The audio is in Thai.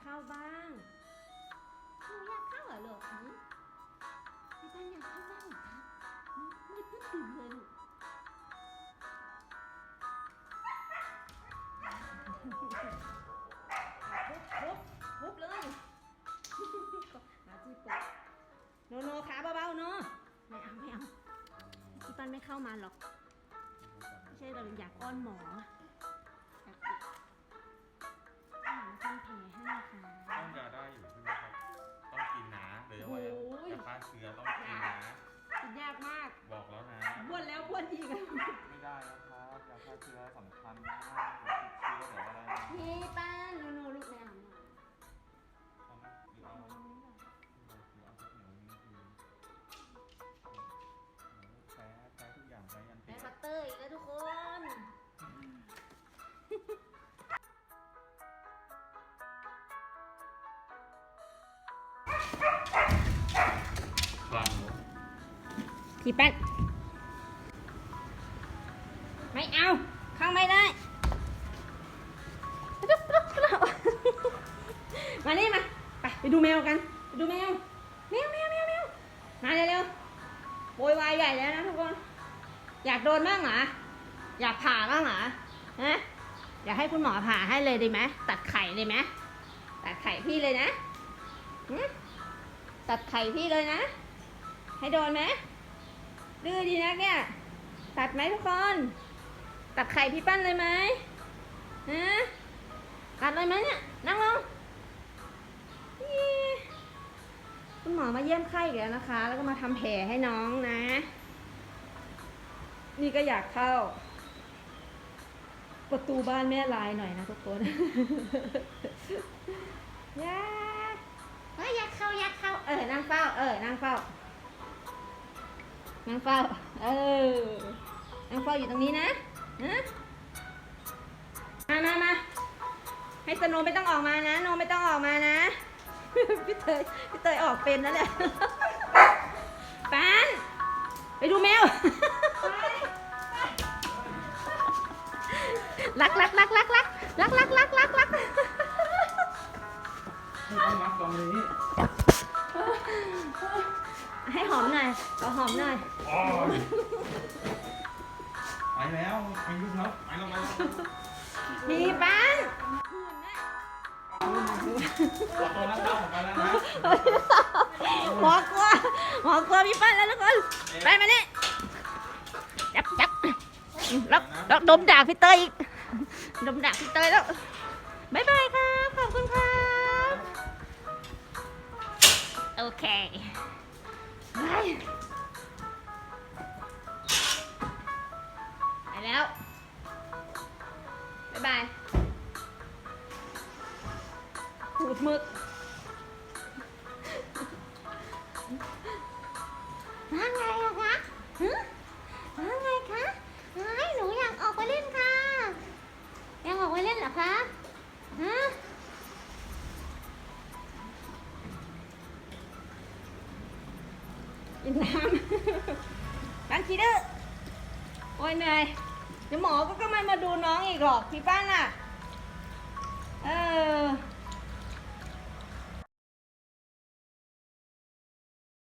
ากเข้าบ้างหนูอยากเข้าเหรอลูกหืมพี่ปั้นอยากเข้าบ้างเหรอคะหืมไม่ได้พูดถึงเลยลูกปุ๊บปุ๊บปุ๊บเลยหาที่ปุ๊บโนโนขาเบาๆโนไม่เอาไม่เอาพี่ปั้นไม่เข้ามาหรอก ไม่ใช่เราอยากอ้อนหมอ นะหรือว่าโอ้ยยาฆ่าเชื้อต้องกินนะ กินยากมากบอกแล้วนะ บ้วนแล้วบ้วนอีกอะไม่ได้นะครับยาฆ่าเชื้อสำคัญนะเพี่แป้นไม่เอา เข้าไม่ได้ มานี่มา ไปไปดูแมวกัน ไปดูแมว แมวแมวแมวแมวมาเร็วๆโวยวายใหญ่แล้วนะทุกคน อยากโดนบ้างเหรอ อยากผ่าบ้างเหรอฮะอยากให้คุณหมอผ่าให้เลยดีไหม ตัดไข่เลยไหมตัดไข่พี่เลยนะตัดไข่พี่เลยนะ ให้โดนไหม ดื้อดีนักเนี่ย ตัดไหมทุกคน ตัดไข่พี่ปั้นเลยไหมฮะตัดเลยไหมเนี่ย นั่งลงนี่คุณหมอมาเยี่ยมไข้อีกแล้วนะคะ แล้วก็มาทำแผลให้น้องนะ นี่ก็อยากเข้า ประตูบ้านแม่ลายหน่อยนะทุกคนอยากเฮ้ยอยากเข้าอยากเข้า เออนั่งเฝ้า เออนั่งเฝ้า นั่งเฝ้า เออ นั่งเฝ้าอยู่ตรงนี้นะฮะมามามาให้สโนไม่ต้องออกมานะ โนไม่ต้องออกมานะ พี่เตยพี่เตยออกเป็นแล้วเนี่ย น่อยขอหอมหน่อยโอ้ยไปแล้วไปยุ่งแล้วไปแล้วไปแล้วมีป้านขอตัวนักเล่าผมไปแล้วนะหมอกลัวหมอกลัวพี่ป้านแล้วทุกคนไปมานี่จับจับแล้วแล้วดมด่าพี่เตยอีกดมด่าพี่เตยแล้วบายบายครับ ขอบคุณครับ โอเค ไปแล้ว บ๊ายบายขูดมึก กินน้ำ น้ำขี้ดื้อโอ้ยเหนื่อยเดี๋ยวหมอก็ก็ไม่มาดูน้องอีกหรอกพี่ป้านอะ เออ